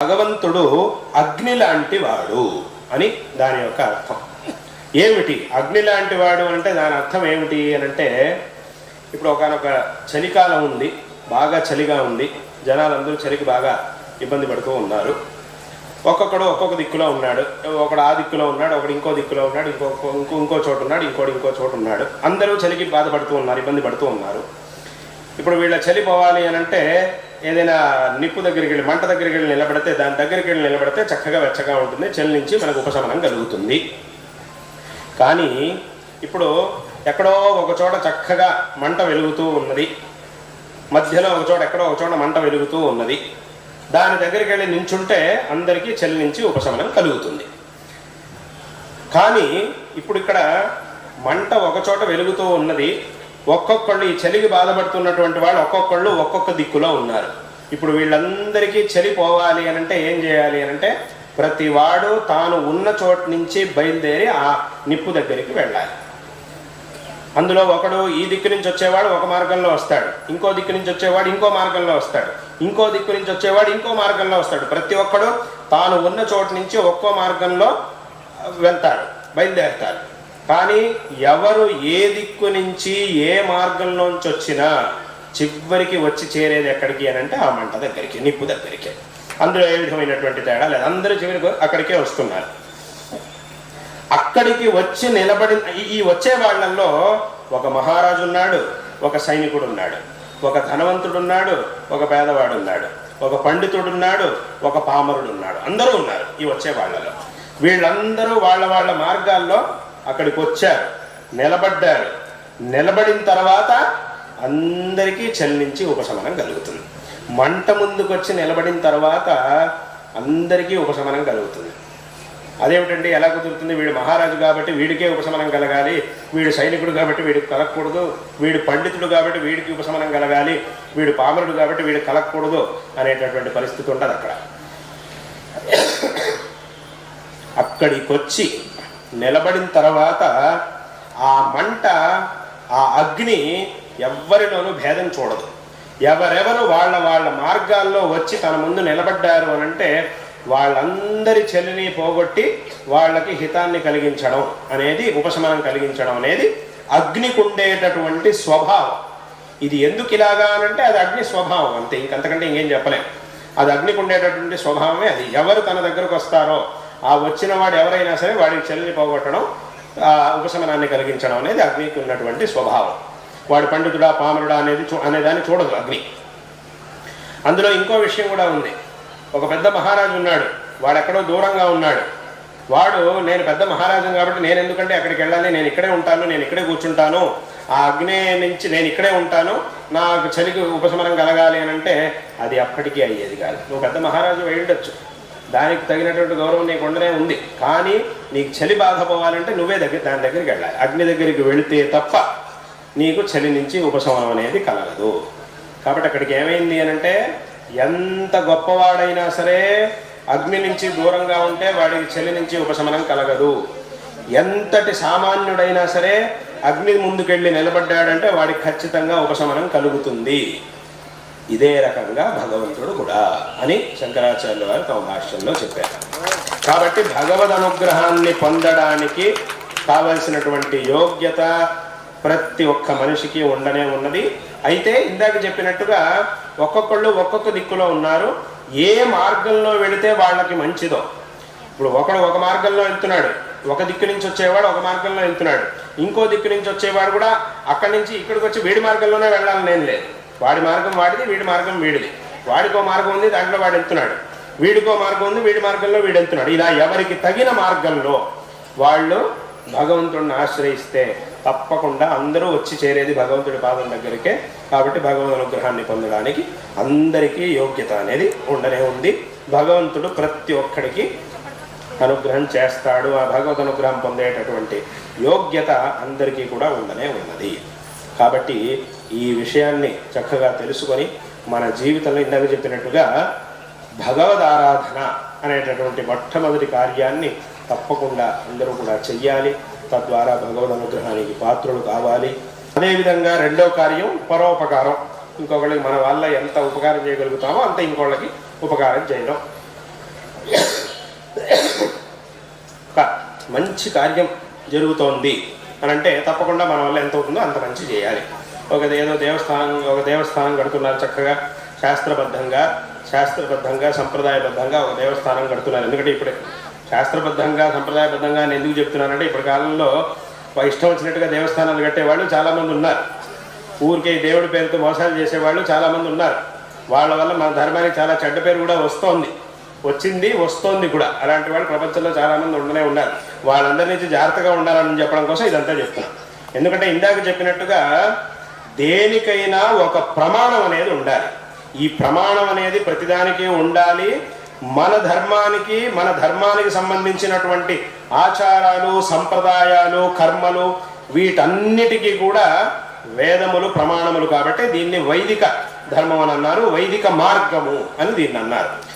భగవంతుడు అగ్ని లాంటి వాడు అని దాని యొక్క అర్థం. ఏమిటి? అగ్ని లాంటి వాడు అంటే దాని అర్థం ఏమిటి అని అంటే ఇప్పుడు ఒకనొక చలికాలం ఉంది బాగా చలిగా ఉంది జనాలందరూ చలికి బాగా ఇబ్బంది పడుతూ ఉన్నారు. ఒక్కొక్కడు ఒక్కొక్క దిక్కులో ఉన్నాడు. ఒకడు ఆ దిక్కులో ఉన్నాడు ఒకడు ఇంకో దిక్కులో ఉన్నాడు ఇంకో ఇంకో ఇంకో చోటు ఉన్నాడు ఇంకోటి ఇంకో చోటు ఉన్నాడు. అందరూ చలికి బాధపడుతూ ఉన్నారు ఇబ్బంది పడుతూ ఉన్నారు. ఇప్పుడు వీళ్ళ చలి పోవాలి అని అంటే ఏదైనా నిప్పు దగ్గరికి వెళ్ళి మంట దగ్గరికి వెళ్ళి నిలబడితే దాని దగ్గరికి వెళ్ళి నిలబడితే చక్కగా వెచ్చగా ఉంటుంది చలి నుంచి మనకు ఉపశమనం కలుగుతుంది. కానీ ఇప్పుడు ఎక్కడో ఒక చోట చక్కగా మంట వెలుగుతూ ఉన్నది. మధ్యలో ఒక చోట ఎక్కడో ఒక చోట మంట వెలుగుతూ ఉన్నది. దాని దగ్గరికి వెళ్ళి నించుంటే అందరికీ చలి నుంచి ఉపశమనం కలుగుతుంది. కానీ ఇప్పుడు ఇక్కడ మంట ఒకచోట వెలుగుతూ ఉన్నది. ఒక్కొక్కళ్ళు ఈ చలికి బాధపడుతున్నటువంటి వాళ్ళు ఒక్కొక్కళ్ళు ఒక్కొక్క దిక్కులో ఉన్నారు. ఇప్పుడు వీళ్ళందరికీ చలి పోవాలి అని అంటే ఏం చేయాలి అని అంటే ప్రతి వాడు తాను ఉన్న చోటు నుంచి బయలుదేరి ఆ నిప్పు దగ్గరికి వెళ్ళాలి. అందులో ఒకడు ఈ దిక్కు నుంచి వచ్చేవాడు ఒక మార్గంలో వస్తాడు. ఇంకో దిక్కు నుంచి వచ్చేవాడు ఇంకో మార్గంలో వస్తాడు. ఇంకో దిక్కు నుంచి వచ్చేవాడు ఇంకో మార్గంలో వస్తాడు. ప్రతి ఒక్కడు తాను ఉన్న చోటు నుంచి ఒక్కో మార్గంలో వెళ్తాడు బయలుదేరుతాడు. కానీ ఎవరు ఏ దిక్కు నుంచి ఏ మార్గంలోంచి వచ్చినా చివరికి వచ్చి చేరేది ఎక్కడికి అని అంటే ఆ మంట దగ్గరికి నిప్పు దగ్గరికి. అందులో ఏ విధమైనటువంటి తేడా లేదు. అందరూ చివరికి అక్కడికే వస్తున్నారు. అక్కడికి వచ్చి నిలబడిన ఈ- వచ్చే వాళ్ళల్లో ఒక మహారాజు ఉన్నాడు ఒక సైనికుడు ఉన్నాడు ఒక ధనవంతుడు ఉన్నాడు ఒక పేదవాడు ఉన్నాడు ఒక పండితుడు ఉన్నాడు ఒక పామరుడు ఉన్నాడు అందరూ ఉన్నారు ఈ వచ్చే వాళ్ళలో. వీళ్ళందరూ వాళ్ళ వాళ్ళ మార్గాల్లో అక్కడికి వచ్చారు నిలబడ్డారు. నిలబడిన తర్వాత అందరికీ చల్లించి ఉపశమనం కలుగుతుంది. మంట ముందుకొచ్చి నిలబడిన తర్వాత అందరికీ ఉపశమనం కలుగుతుంది. అదేమిటండి ఎలా కుదురుతుంది? వీడు మహారాజు కాబట్టి వీడికే ఉపశమనం కలగాలి. వీడు సైనికుడు కాబట్టి వీడికి కలగకూడదు. వీడు పండితుడు కాబట్టి వీడికి ఉపశమనం కలగాలి. వీడు పామరుడు కాబట్టి వీడు కలగకూడదు అనేటటువంటి పరిస్థితి ఉండదు అక్కడ. అక్కడికొచ్చి నిలబడిన తర్వాత ఆ మంట ఆ అగ్ని ఎవ్వరిలోనూ భేదం చూడదు. ఎవరెవరు వాళ్ళ వాళ్ళ మార్గాల్లో వచ్చి తన ముందు నిలబడ్డారు అని అంటే వాళ్ళందరి చెల్లిని పోగొట్టి వాళ్ళకి హితాన్ని కలిగించడం అనేది ఉపశమనం కలిగించడం అనేది అగ్నికి ఉండేటటువంటి స్వభావం. ఇది ఎందుకు ఇలాగా అనంటే అది అగ్ని స్వభావం అంతే. ఇంకంతకంటే ఇంకేం చెప్పలేం. అది అగ్నికి ఉండేటటువంటి స్వభావమే అది. ఎవరు తన దగ్గరకు వస్తారో ఆ వచ్చిన వాడు ఎవరైనా సరే వాడికి చెల్లిని పోగొట్టడం ఆ ఉపశమనాన్ని కలిగించడం అనేది అగ్నికి ఉన్నటువంటి స్వభావం. వాడు పండితుడా పామరుడా అనేది చూ అనేదాన్ని చూడదు అగ్ని. అందులో ఇంకో విషయం కూడా ఉంది. ఒక పెద్ద మహారాజు ఉన్నాడు. వాడు ఎక్కడో దూరంగా ఉన్నాడు. వాడు నేను పెద్ద మహారాజు కాబట్టి నేను ఎందుకంటే అక్కడికి వెళ్ళాలి నేను ఇక్కడే ఉంటాను నేను ఇక్కడే కూర్చుంటాను. ఆ అగ్ని నుంచి నేను ఇక్కడే ఉంటాను. నాకు చలికి ఉపశమనం కలగాలి అని అంటే అది అప్పటికీ అయ్యేది కాదు. నువ్వు పెద్ద మహారాజు వేయడచ్చు దానికి తగినటువంటి గౌరవం నీకు ఉండనే ఉంది. కానీ నీకు చలి బాధ పోవాలంటే నువ్వే దగ్గర దాని దగ్గరికి వెళ్ళాలి. అగ్ని దగ్గరికి వెళితే తప్ప నీకు చలి నుంచి ఉపశమనం అనేది కలగదు. కాబట్టి అక్కడికి ఏమైంది అని అంటే ఎంత గొప్పవాడైనా సరే అగ్ని నుంచి దూరంగా ఉంటే వాడికి చలి నుంచి ఉపశమనం కలగదు. ఎంతటి సామాన్యుడైనా సరే అగ్ని ముందుకెళ్ళి నిలబడ్డాడంటే వాడికి ఖచ్చితంగా ఉపశమనం కలుగుతుంది. ఇదే రకంగా భగవంతుడు కూడా అని శంకరాచార్యుల వారు తమ భాష్యంలో చెప్పారు. కాబట్టి భగవద్ అనుగ్రహాన్ని పొందడానికి కావలసినటువంటి యోగ్యత ప్రతి ఒక్క మనిషికి ఉండనే ఉన్నది. అయితే ఇందాక చెప్పినట్టుగా ఒక్కొక్కళ్ళు ఒక్కొక్క దిక్కులో ఉన్నారు. ఏ మార్గంలో వెళితే వాళ్ళకి మంచిదో. ఇప్పుడు ఒకడు ఒక మార్గంలో వెళ్తున్నాడు. ఒక దిక్కు నుంచి వచ్చేవాడు ఒక మార్గంలో వెళ్తున్నాడు. ఇంకో దిక్కు నుంచి వచ్చేవాడు కూడా అక్కడి నుంచి ఇక్కడికి వచ్చి వీడి మార్గంలోనే వెళ్ళాలని నేను లేదు. వాడి మార్గం వాడిది వీడి మార్గం వీడిది. వాడికో మార్గం ఉంది దాంట్లో వాడు వెళ్తున్నాడు. వీడికో మార్గం ఉంది వీడి మార్గంలో వీడు వెళ్తున్నాడు. ఇలా ఎవరికి తగిన మార్గంలో వాళ్ళు భగవంతుడిని ఆశ్రయిస్తే తప్పకుండా అందరూ వచ్చి చేరేది భగవంతుడి పాదం దగ్గరికే. కాబట్టి భగవద్ అనుగ్రహాన్ని పొందడానికి అందరికీ యోగ్యత అనేది ఉండనే ఉంది. భగవంతుడు ప్రతి ఒక్కడికి అనుగ్రహం చేస్తాడు. ఆ భగవద్ అనుగ్రహం పొందేటటువంటి యోగ్యత అందరికీ కూడా ఉండనే ఉన్నది. కాబట్టి ఈ విషయాన్ని చక్కగా తెలుసుకొని మన జీవితంలో ఇందాక చెప్పినట్టుగా భగవద్ ఆరాధన అనేటటువంటి మొట్టమొదటి కార్యాన్ని తప్పకుండా అందరూ కూడా చెయ్యాలి. తద్వారా భగవద్ అనుగ్రహానికి పాత్రులు కావాలి. అదేవిధంగా రెండో కార్యం పరోపకారం. ఇంకొకళ్ళకి మన వల్ల ఎంత ఉపకారం చేయగలుగుతామో అంత ఇంకోళ్ళకి ఉపకారం చేయడం. ఒక మంచి కార్యం జరుగుతోంది అని అంటే తప్పకుండా మన వల్ల ఎంత అవుతుందో అంత మంచి చేయాలి. ఒక ఏదో దేవస్థానం ఒక దేవస్థానం కడుతున్నారు చక్కగా శాస్త్రబద్ధంగా శాస్త్రబద్ధంగా సంప్రదాయబద్ధంగా ఒక దేవస్థానం కడుతున్నారు. ఎందుకంటే ఇప్పుడు శాస్త్రబద్ధంగా సంప్రదాయబద్ధంగా నేను ఎందుకు చెప్తున్నానంటే ఇప్పటి కాలంలో ఇష్టం వచ్చినట్టుగా దేవస్థానాలు కట్టేవాళ్ళు చాలామంది ఉన్నారు. ఊరికే దేవుడి పేరుతో మోసాలు చేసేవాళ్ళు చాలామంది ఉన్నారు. వాళ్ళ వల్ల మన ధర్మానికి చాలా చెడ్డ పేరు కూడా వస్తోంది. వచ్చింది వస్తోంది కూడా. అలాంటి వాళ్ళు ప్రపంచంలో చాలామంది ఉండనే ఉన్నారు. వాళ్ళందరి నుంచి జాగ్రత్తగా ఉండాలని చెప్పడం కోసం ఇదంతా చెప్తున్నాను ఎందుకంటే ఇందాక చెప్పినట్టుగా దేనికైనా ఒక ప్రమాణం అనేది ఉండాలి. ఈ ప్రమాణం అనేది ప్రతిదానికి ఉండాలి. మన ధర్మానికి మన ధర్మానికి సంబంధించినటువంటి ఆచారాలు సంప్రదాయాలు కర్మలు వీటన్నిటికీ కూడా వేదములు ప్రమాణములు కాబట్టి దీన్ని వైదిక ధర్మం అని అన్నారు. వైదిక మార్గము అని దీన్ని అన్నారు.